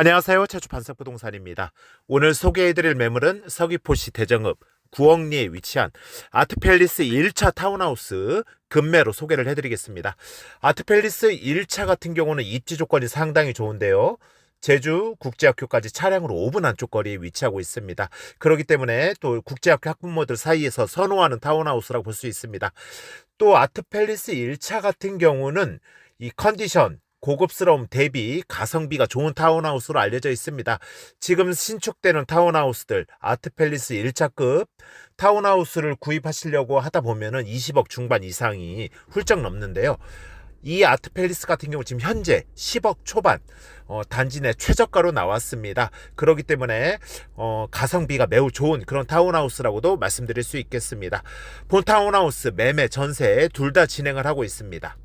안녕하세요. 최초 반석부동산입니다. 오늘 소개해드릴 매물은 서귀포시 대정읍 구억리에 위치한 아트팰리스 1차 타운하우스 금매로 소개를 해드리겠습니다. 아트팰리스 1차 같은 경우는 입지 조건이 상당히 좋은데요. 제주 국제학교까지 차량으로 5분 안쪽 거리에 위치하고 있습니다. 그렇기 때문에 또 국제학교 학부모들 사이에서 선호하는 타운하우스라고 볼 수 있습니다. 또 아트팰리스 1차 같은 경우는 이 컨디션 고급스러움 대비 가성비가 좋은 타운하우스로 알려져 있습니다. 지금 신축되는 타운하우스들 아트팰리스 1차급 타운하우스를 구입하시려고 하다 보면은 20억 중반 이상이 훌쩍 넘는데요. 이 아트팰리스 같은 경우 지금 현재 10억 초반 어, 단지 내 최저가로 나왔습니다. 그렇기 때문에 어, 가성비가 매우 좋은 그런 타운하우스라고도 말씀드릴 수 있겠습니다. 본 타운하우스 매매 전세 둘 다 진행을 하고 있습니다.